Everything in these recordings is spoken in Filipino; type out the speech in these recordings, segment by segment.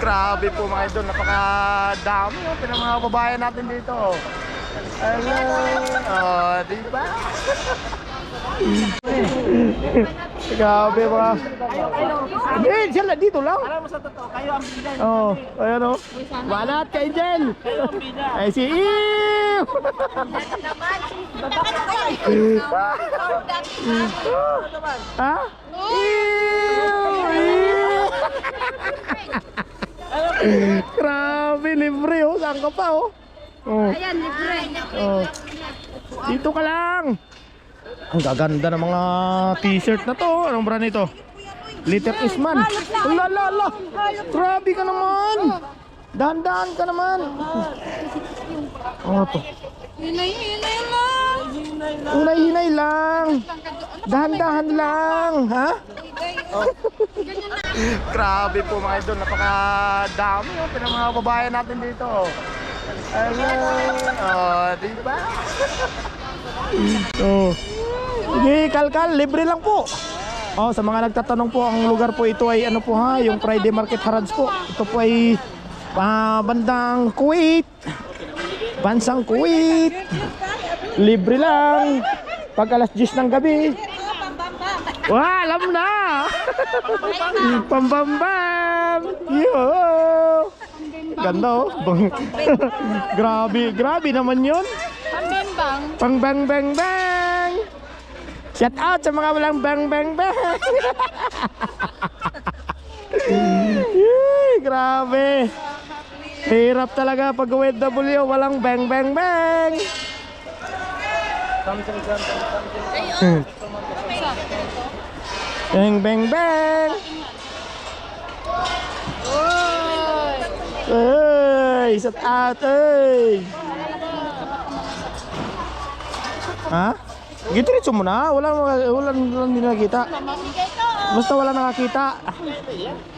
Grabe po mga idol, napakadami oh, ng mga babayan natin dito. oh. Hello. Oh, di ba? Grabe mga. Hindi, sila dito lang. Alam mo sa totoo, kayo ang bida. Oh, ayan oh. Banat ka, Angel. Kayo ang bida. Ay, si Ew! ha? Ew! Ew! Grabe, libre oh. Saan ka pa oh? Oh. Ayan, libre. Oh. Dito ka lang. Ang gaganda ng mga t-shirt na to. oh. Anong brand ito? Little Isman. La la la. Grabe ka naman. Dahan-dahan ka naman. Ano to? Hinay, hinay lang. Hinay-hinay lang. Dahan-dahan lang. Ha? Grabe po mga idol. Napakadami oh. ng mga babayan natin dito. oh. Hello. Oh, di ba? oh. Sige, kalkal, libre lang po. Oh, sa mga nagtatanong po, ang lugar po ito ay ano po ha, yung Friday Market Harads po. Ito po ay ah, bandang Kuwait. Bansang Kuwait. Libre lang. Pag alas 10 ng gabi. Wah, alam na. Pambambam. Yo. Ganda oh. Bang- grabe, grabe naman 'yon. Pambimbang. Pang bang bang bang. Shout out sa mga walang bang bang bang. Yay, grabe. Hirap talaga pag OFW, walang bang bang bang. Bang bang bang. Hey, shout out, hey. Ha? Gitiritso mo na. Wala, wala, wala hindi nakita. Basta wala nakakita.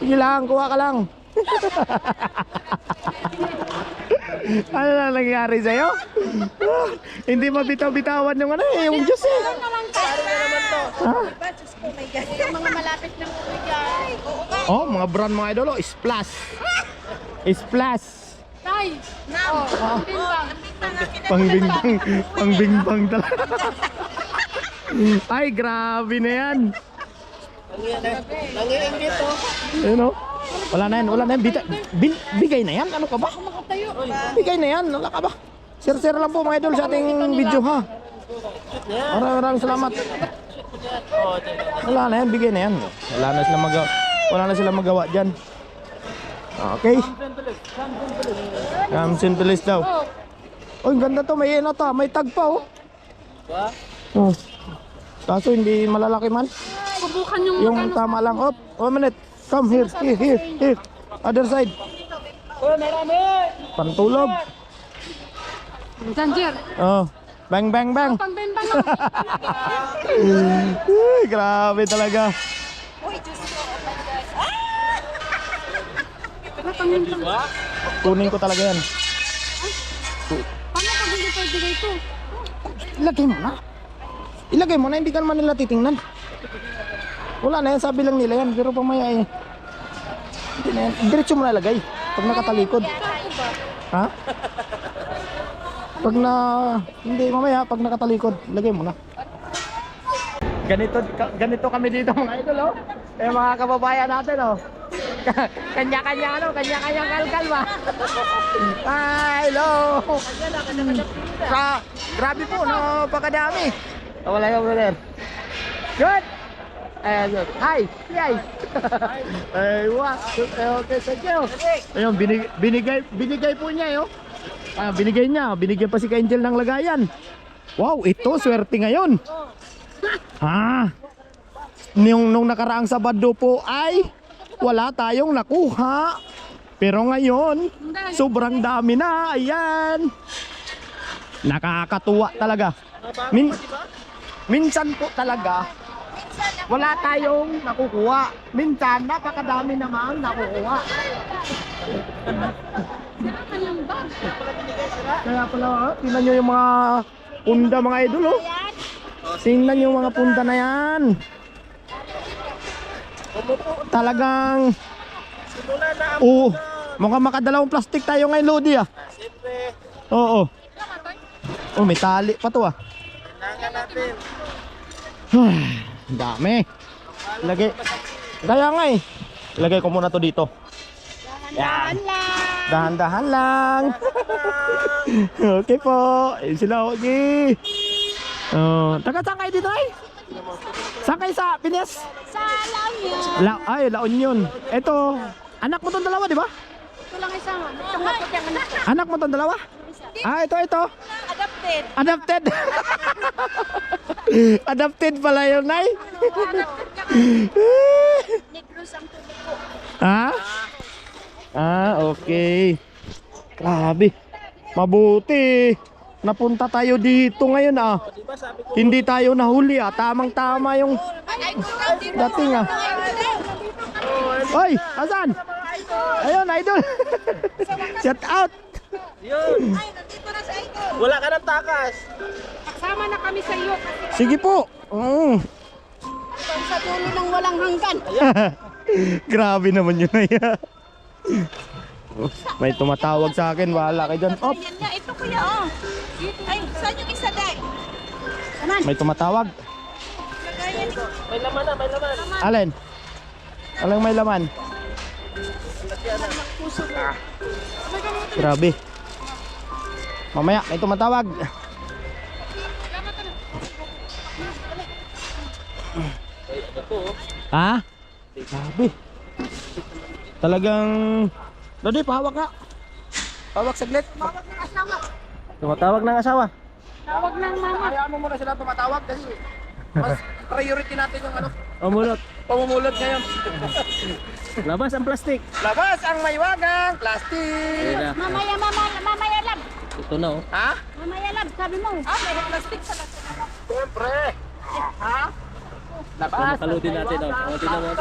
Sige lang, kuha ka lang. ano na nangyari sa'yo? Ah, hindi mabitaw-bitawan yung ano eh, yung Diyos eh. Ha? Mga malapit na po yan. Oh, mga brand mga idol, oh, Splash. Splash. Tay! Oh, pambimbang. Pangbingbang, pangbingbang talaga. Ay, grabe na yan. Nangiingit oh. Ayun oh. Wala na yan, wala na yan. Bita, bin, bigay na yan. Ano ka ba? Makatayo. Bigay na yan. Wala ka ba? Share-share lang po mga idol sa ating video ha. Maraming maraming salamat. Wala na yan, bigay na yan. Wala na sila magawa. Wala na sila magawa dyan. Okay. Come simple daw. Oh, ang ganda to. May ano to. May tag pa oh. Ba? Oh. Kaso hindi malalaki man. Subukan yung Yung tama lang. Oh, one minute. Come here, here, here, here. Other side. Oh, marami! Pantulog. Danger. Oh. Bang, bang, bang. Pambimbang. Uy, grabe talaga. Pambimbang. Kunin ko talaga yan. Paano pag hindi pwede ito? Ilagay mo na. Ilagay mo na, hindi ka naman nila titingnan. Wala na yan, sabi lang nila yan. Pero pamaya eh. Na yan. Diretso mo na ilagay. Pag nakatalikod. Ha? Pag na... Hindi, mamaya, pag nakatalikod, ilagay mo na. Ganito, ganito kami dito mga idol, oh. Eh, mga kababayan natin, oh. Ka- Kanya-kanya, ano, kanya-kanya kalkal ba? Hi, hello. Gra grabe po, napakadami. Oh, wala yung brother. Good. Eh, good. Hi. Hi. Eh, what? Eh, okay, thank you. Ayun, binig binigay, binigay po niya, yo. Ah, binigay niya. Binigyan pa si Angel ng lagayan. Wow, ito, swerte ngayon. Ha? Nung, nung nakaraang Sabado po ay wala tayong nakuha. Pero ngayon, sobrang dami na. Ayan. Nakakatuwa talaga. Min minsan po talaga, wala tayong nakukuha. Minsan, napakadami naman nakukuha. Kaya pala, ah, tingnan nyo yung mga punda mga idol, oh. Tingnan nyo yung mga punda na yan. Talagang Oo. Mukhang makadalawang plastic tayo ngayon, Lodi ah. Siyempre, Oo. Oh, may tali pa to ah. kailangan natin. Ang dami. Lagay. Kaya nga eh. Ilagay ko muna to dito. Yan. Dahan-dahan lang. okay po. Ayun sila, okay. Oh, taga saan kayo dito ay? Saan kayo sa Pinas? Sa alam niya. La ay, La Union. Ito, anak mo tong dalawa, di ba? Ito lang isang. Anak mo tong dalawa? Ah, ito, ito. Adopted. Adopted. Adopted pala yun, Nay. Negros ang tuloy ko. Ha? Ah, okay. Grabe. Mabuti. Napunta tayo dito ngayon ah. Hindi tayo nahuli ah. Tamang-tama yung dating ah. Oy, asan? Ayun, idol. Shout out. Yun, Ay, nandito na sa idol. wala ka ng takas. Kasama na kami sa iyo. Sige po. Mm. hanggang sa dulo ng walang hanggan. Grabe naman yun ay. May tumatawag sa akin. Wala kayo dyan. Op, Yan nga, ito kuya oh. Ay, saan yung isa dahil? Saman, may tumatawag. lagayan. May laman na, may laman. Alin? Alang may laman. Grabe. Mamaya, may tumatawag. Ha? Grabe. Talagang... Dodi, pahawak nga. Pahawak saglit. Asawa. Tumatawag ng asawa. Tawag ng mama. Hayaan mo muna sila tumatawag kasi mas priority natin yung ano, Umulot. pamumulot ngayon. Labas ang plastic. Labas ang maywagang plastic. Mamaya, mama, mamaya lab. Ito na, oh. Ha? Mamaya lab, sabi mo. Ah, may plastic sa lab. Siyempre. Ha? Ito, Labas. nakaludin natin, oh. O, tingnan mo.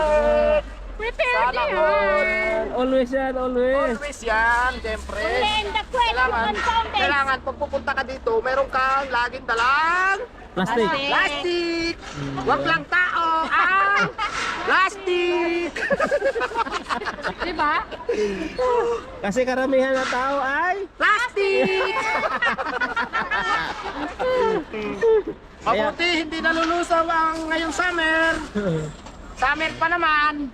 Prepare Sana all. Always yan, always. Always yan, siyempre. And the question Kailangan, kailangan pag pupunta ka dito, meron kang laging dalang Plastic. plastic. Huwag lang tao. Ah! Plastic. Di ba? Kasi karamihan ng tao ay Plastic. Mabuti hindi nalulusaw ang ngayong summer. Summer pa naman.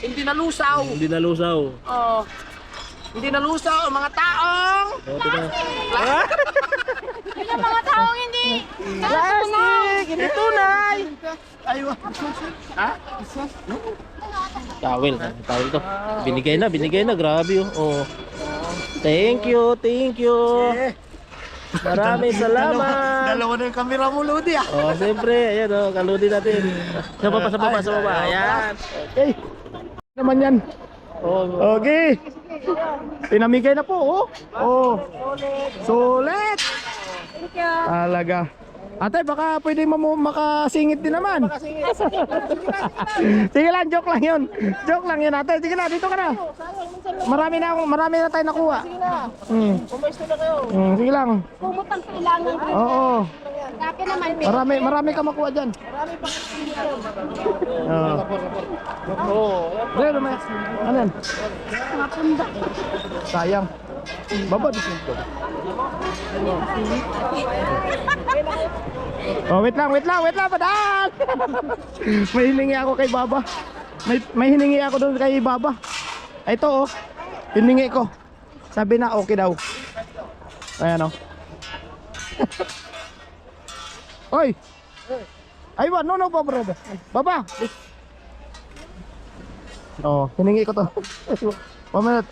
Hindi nalusaw. hindi nalusaw. Oh. Hindi nalusaw ang mga taong O, tingnan. Yung mga taong hindi. plastic. Hindi tunay. Aywa. Ha? Towel. Towel to. Binigay na, binigay na. Grabe, oh. oh. Thank you, thank you. Maraming salamat. Dalawa na yung camera mo, Lodi ah. Oh, siyempre, ayan oh, kaludi natin. Sa baba, sa baba, sa baba. Ayan. Okay. Naman yan. Oh, Okay. Pinamigay na po, oh. Oh. Sulit. Thank you. Talaga. Ate, baka pwede mo makasingit din naman. Sige lang, joke lang yun. Joke lang yun, ate. Sige na, dito ka na. Marami na akong, marami na tayo nakuha. Hmm. Pumesto na kayo. Hmm, sige lang. Kumot ang kailangan ko. Oo. Marami, marami ka makuha dyan. Oo. Oh, Ano naman? Ano yan? Sayang. Babad dito. Oh, wait lang, wait lang, wait lang, padaan! may hiningi ako kay Baba. May, may hiningi ako doon kay Baba. Ito oh, hiningi ko. Sabi na okay daw. Ayan oh. Oy! Aywa, no, no, Baba, brother. Baba! Oh, hiningi ko to. One minute.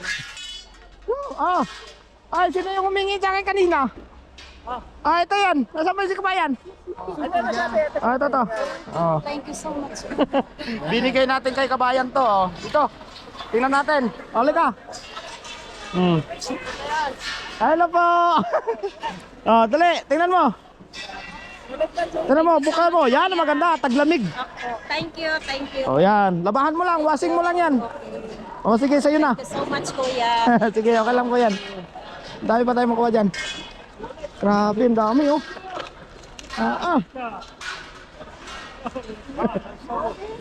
Oh, ay, sino yung humingi sa akin kanina? Ah, ito yan. Nasaan ba si kabayan? Ah, ito to. Oh. Thank you so much. Binigay natin kay kabayan to. Oh. Ito. Tingnan natin. Oli ka. Hmm. Hello po. oh, dali. Tingnan mo. Tingnan mo, buka mo. Yan, maganda. Taglamig. Thank you, thank you. Oh, yan. Labahan mo lang. Washing mo lang yan. Oh, sige, sa'yo na. Thank you so much, kuya. Sige, okay lang po yan. Dami pa tayo makuha dyan. Grabe, ang dami oh. Ah, ah.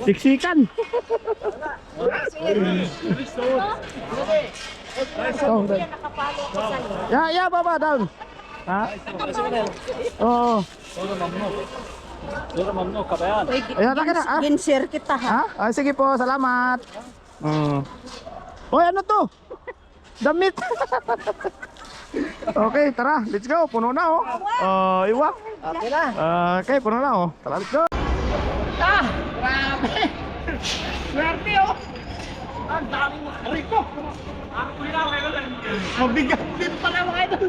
Siksikan. Oh, down. Ya, ya, baba down. Ha? Oo. Ayan, taka na. Ah. Ginshare kita ha. Ha? Ah, sige po, salamat. Mm. Hoy, ano to? Damit. okay, tara, let's go. Puno na oh. Uh, iwa. Okay na. okay, puno na oh. Tara, let's go. Ah, grabe. Swerte oh. Ang daming rico. Mabigat din pala mga idol.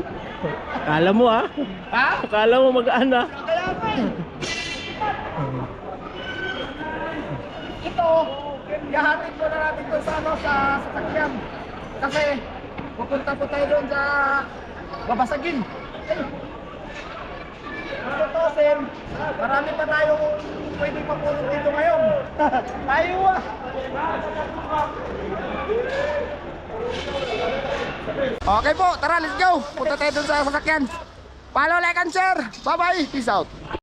Kala mo ah. Ha? Kala mo magaan ah. Kaya pa eh. Ito, yahatid ko na natin doon sa ano, sa sasakyan. Kasi, pupunta po tayo doon sa babasagin. To, sir? Marami pa tayong pwede mapulot dito ngayon. Tayo ah. Okay po, tara, let's go. Punta tayo doon sa sasakyan. Follow, like, and share. Bye-bye. Peace out.